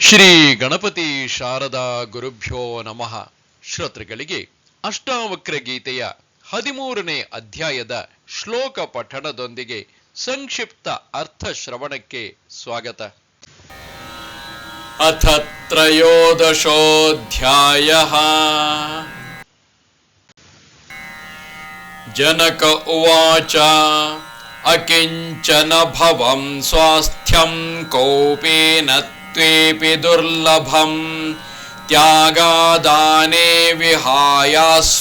ಶ್ರೀ ಗಣಪತಿ ಶಾರದಾ ಗುರುಭ್ಯೋ ನಮಃ. ಶ್ರೋತೃಗಳಿಗೆ ಅಷ್ಟಾವಕ್ರ ಗೀತೆಯ ಹದಿಮೂರನೇ ಅಧ್ಯಾಯದ ಶ್ಲೋಕ ಪಠಣದೊಂದಿಗೆ ಸಂಕ್ಷಿಪ್ತ ಅರ್ಥ ಶ್ರವಣಕ್ಕೆ ಸ್ವಾಗತ. ಅಥ ತ್ರಯೋದಶೋಧ್ಯಾಯ. ಜನಕ ಉವಾಚ, ಅಕಿಂಚನ ಭವಂ ಸ್ವಾಸ್ಥ್ಯಂ ಕೌಪೇನ ತ್ವೇಪಿ ದುರ್ಲಭಂ. ತ್ಯಾಗಾದಾನೇ ವಿಹಾಯಾಸ್ಮಾದಹಮಾಸೆ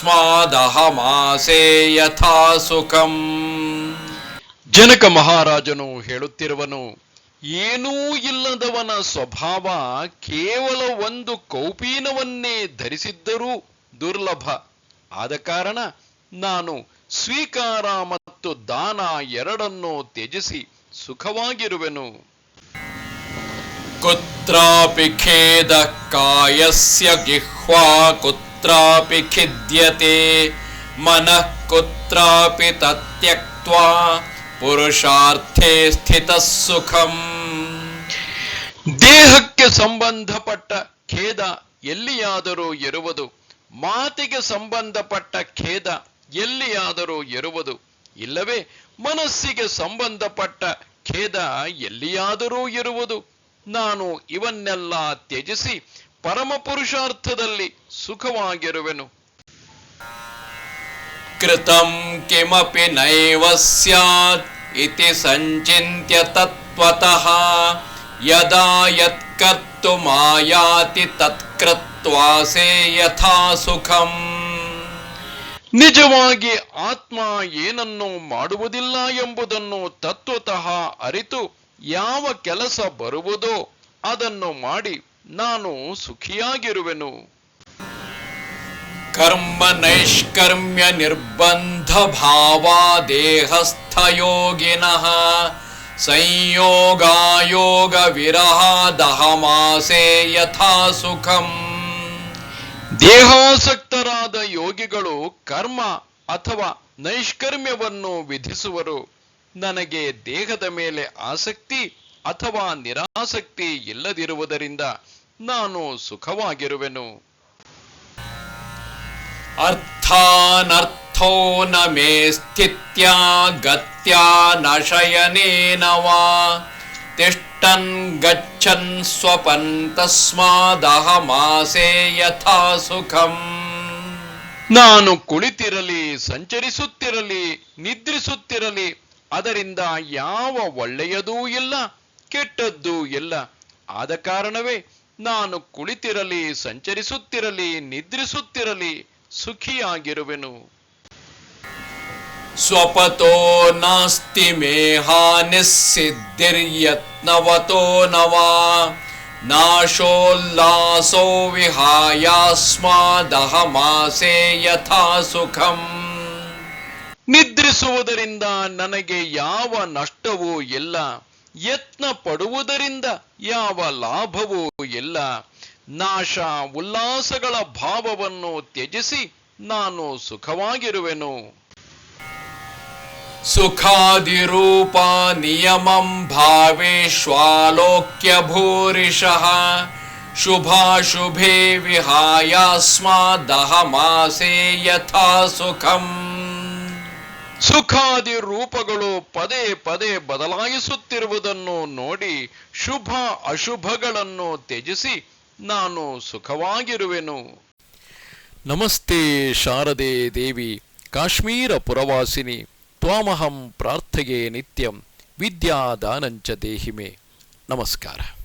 ಯಥಾ ಸುಖಂ. ಜನಕ ಮಹಾರಾಜನು ಹೇಳುತ್ತಿರುವನು, ಏನೂ ಇಲ್ಲದವನ ಸ್ವಭಾವ ಕೇವಲ ಒಂದು ಕೌಪೀನವನ್ನೇ ಧರಿಸಿದ್ದರೂ ದುರ್ಲಭ. ಆದ ಕಾರಣ ನಾನು ಸ್ವೀಕಾರ ಮತ್ತು ದಾನ ಎರಡನ್ನೂ ತ್ಯಜಿಸಿ ಸುಖವಾಗಿರುವೆನು. ಕುತ್ರಾಪಿ ಖೇದ ಕಾಯಸ್ಯ ಜಿಹ್ವಾ ಕುತ್ರಾಪಿ ಖಿದ್ಯತೆ ಮನಃ ಕುತ್ರಾಪಿ ತತ್ಯಕ್ತ್ವಾ ಪುರುಷಾರ್ಥೇ ಸ್ಥಿತ ಸುಖಂ ದೇಹಕ್ಕೆ ಸಂಬಂಧಪಟ್ಟ ಖೇದ ಎಲ್ಲಿಯಾದರೂ ಇರುವುದು, ಮಾತಿಗೆ ಸಂಬಂಧಪಟ್ಟ ಖೇದ ಎಲ್ಲಿಯಾದರೂ ಇರುವುದು, ಇಲ್ಲವೇ ಮನಸ್ಸಿಗೆ ಸಂಬಂಧಪಟ್ಟ ಖೇದ ಎಲ್ಲಿಯಾದರೂ ಇರುವುದು. ನಾನು ಇವನ್ನೆಲ್ಲ ತ್ಯಜಿಸಿ ಪರಮ ಪುರುಷಾರ್ಥದಲ್ಲಿ ಸುಖವಾಗಿರುವೆನು. ಕೃತಂ ಕಿಮಪಿ ನೈವ ಸ್ಯಾತ್ ಇತಿ ಸಂಚಿತ್ಯ ತತ್ವತಃ. ಯದಾ ಯತ್ಕರ್ತುಮಾಯಾತಿ ತತ್ಕೃತ್ವಾಸೆ ಯಥಾ ಸುಖಂ. ನಿಜವಾಗಿ ಆತ್ಮ ಏನನ್ನು ಮಾಡುವುದಿಲ್ಲ ಎಂಬುದನ್ನು ತತ್ವತಃ ಅರಿತು ಯಾವ ಕೆಲಸ ಬರುವುದೋ ಅದನ್ನು ಮಾಡಿ ನಾನು ಸುಖಿಯಾಗಿರುವೆನು. ಕರ್ಮ ನೈಷ್ಕರ್ಮ್ಯ ನಿರ್ಬಂಧ ಭಾವ ದೇಹಸ್ಥಯೋಗಿನಃ ಸಂಯೋಗಾಯೋಗ ವಿರಹ ದಹಮಾಸೆ ಯಥಾ ಸುಖಂ. ದೇಹಾಸಕ್ತರಾದ ಯೋಗಿಗಳು ಕರ್ಮ ಅಥವಾ ನೈಷ್ಕರ್ಮ್ಯವನ್ನು ವಿಧಿಸುವರು. ನನಗೆ ದೇಹದ ಮೇಲೆ ಆಸಕ್ತಿ ಅಥವಾ ನಿರಾಸಕ್ತಿ ಇಲ್ಲದಿರುವುದರಿಂದ ನಾನು ಸುಖವಾಗಿರುವೆನು. ಅರ್ಥಾನರ್ಥೋ ನ ಮೇ ಸ್ಥಿತ್ಯ ಗತ್ಯ ನ ಶಯನೇನ ವಾ ತಿಷ್ಟನ್ ಗಚ್ಚನ್ ಸ್ವಪನ್ ತಸ್ಮಾದಹಮಾಸೆ ಯಥಾ ಸುಖಂ. ನಾನು ಕುಳಿತಿರಲಿ ಸಂಚರಿಸುತ್ತಿರಲಿ ನಿದ್ರಿಸುತ್ತಿರಲಿ ಅದರಿಂದ ಯಾವ ಒಳ್ಳೆಯದೂ ಇಲ್ಲ, ಕೆಟ್ಟದ್ದೂ ಇಲ್ಲ. ಆದ ಕಾರಣವೇ ನಾನು ಕುಳಿತಿರಲಿ, ಸಂಚರಿಸುತ್ತಿರಲಿ, ನಿದ್ರಿಸುತ್ತಿರಲಿ, ಸುಖಿಯಾಗಿರುವೆನು. ಸ್ವಪತೋ ನಾಸ್ತಿ ಮೇಹಾ ಹಾನಿಸ್ಸಿದ್ಧಿರ್ಯತ್ನವತೋ ನವಾ. ನಾಶೋಲ್ಲಾಸೋ ವಿಹಾಯಾಸ್ಮಾದಹಮಾಸೇ ಯಥಾ ಸುಖಂ. ನಿದ್ರಿಸುವುದರಿಂದ ನನಗೆ ಯಾವ ನಷ್ಟವೂ ಇಲ್ಲ ಯತ್ನ ಪಡುವುದರಿಂದ ಯಾವ ಲಾಭವೂ ಇಲ್ಲ. ನಾಶ ಉಲ್ಲಾಸಗಳ ಭಾವವನ್ನು ತ್ಯಜಿಸಿ ನಾನು ಸುಖವಾಗಿರುವೆನು. ಸುಖಾದಿರೂಪ ನಿಯಮಂ ಭಾವೇಶ್ವಾಲೋಕ್ಯ ಭೂರಿಶಃ ಶುಭಾಶುಭೇ ವಿಹಾಯಾಸ್ಮಾದಹಮಾಸೆ ಯಥಾ ಸುಖಂ ಸುಖಾದಿ ರೂಪಗಳು ಪದೇ ಪದೇ ಬದಲಾಯಿಸುತ್ತಿರುವುದನ್ನು ನೋಡಿ ಶುಭ ಅಶುಭಗಳನ್ನು ತ್ಯಜಿಸಿ ನಾನು ಸುಖವಾಗಿರುವೆನು. ನಮಸ್ತೆ ಶಾರದೆ ದೇವಿ, ಕಾಶ್ಮೀರ ಪುರವಾಸಿನಿ, ತ್ವಾಮಹಂ ಪ್ರಾರ್ಥೆಗೆ ನಿತ್ಯಂ, ವಿದ್ಯಾದಾನಂಚ ದೇಹಿಮೆ. ನಮಸ್ಕಾರ.